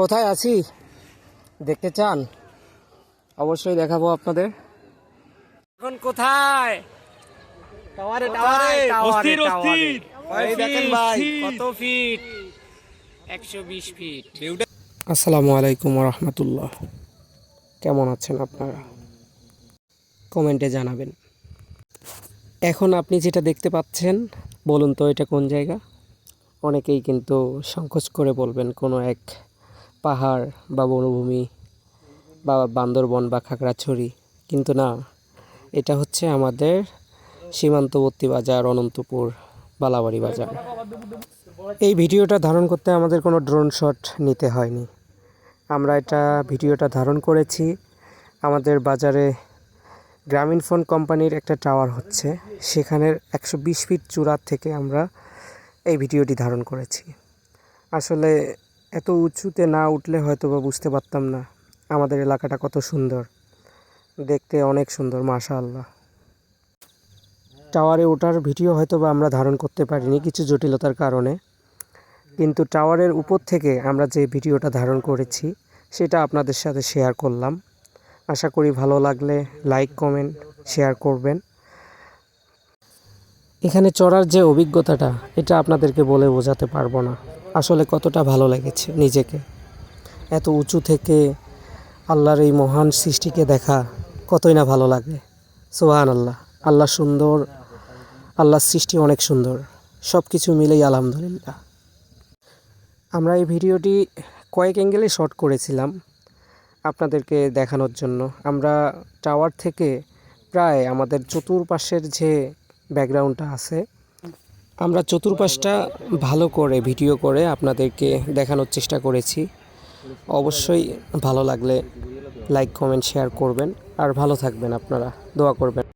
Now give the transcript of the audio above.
কোথায় আছি? দেখতে চান? অবশ্যই দেখাবো আপনাদের। এখন কোথায়? টাওয়ারে টাওয়ারে টাওয়ারে অস্থির, অস্থির। এই দেখেন ভাই কত ফিট? একশো বিশ ফিট। আসসালামু আলাইকুম রহমতুল্লাহ কেমন আছেন আপনারা? কমেন্টে জানাবেন। এখন আপনি যেটা দেখতে পাচ্ছেন বলুন তো এটা কোন জায়গা? অনেকেই কিন্তু সংকোচ করে বলবেন, কোনো এক পাহাড় বা বনভূমি বা বান্দরবন বা খাগড়াছড়ি। কিন্তু না, এটা হচ্ছে আমাদের সীমান্তবর্তী বাজার, অনন্তপুর, বালাবাড়ি বাজার। এই ভিডিওটা ধারণ করতে আমাদের কোনো ড্রোন শট নিতে হয়নি। আমরা এটা ভিডিওটা ধারণ করেছি। আমাদের বাজারে গ্রামীণ ফোন কোম্পানির একটা টাওয়ার হচ্ছে। সেখানের একশো বিশ ফিট চূড়ার থেকে আমরা এই ভিডিওটি ধারণ করেছি। আসলে এত উঁচুতে না উঠলে হয়তো বা বুঝতে পারতাম না আমাদের এলাকাটা কত সুন্দর। দেখতে অনেক সুন্দর, মাশাআল্লাহ। টাওয়ারে ওঠার ভিডিও হয়তো বা আমরা ধারণ করতে পারিনি কিছু জটিলতার কারণে। কিন্তু টাওয়ারের উপর থেকে আমরা যে ভিডিওটা ধারণ করেছি, সেটা আপনাদের সাথে শেয়ার করলাম। আশা করি ভালো লাগলে লাইক, কমেন্ট, শেয়ার করবেন। এখানে চড়ার যে অভিজ্ঞতাটা, এটা আপনাদেরকে বলে বোঝাতে পারব না। আসলে কতটা ভালো লেগেছে নিজেকে। এত উঁচু থেকে আল্লাহর এই মহান সৃষ্টিকে দেখা কতই না ভালো লাগে। সোহান আল্লাহ আল্লাহ সুন্দর, আল্লাহর সৃষ্টি অনেক সুন্দর। সব কিছু মিলেই আলহামদুলিল্লাহ। আমরা এই ভিডিওটি কয়েক অ্যাঙ্গেলে শট করেছিলাম আপনাদেরকে দেখানোর জন্য। আমরা টাওয়ার থেকে প্রায় আমাদের চতুর্পাশের যে ব্যাকগ্রাউন্ডটা আছে। আমরা চতুর্পাশটা ভালো করে ভিডিও করে আপনাদেরকে দেখানোর চেষ্টা করেছি। অবশ্যই ভালো লাগলে লাইক, কমেন্ট, শেয়ার করবেন। আর ভালো থাকবেন আপনারা। দোয়া করবেন।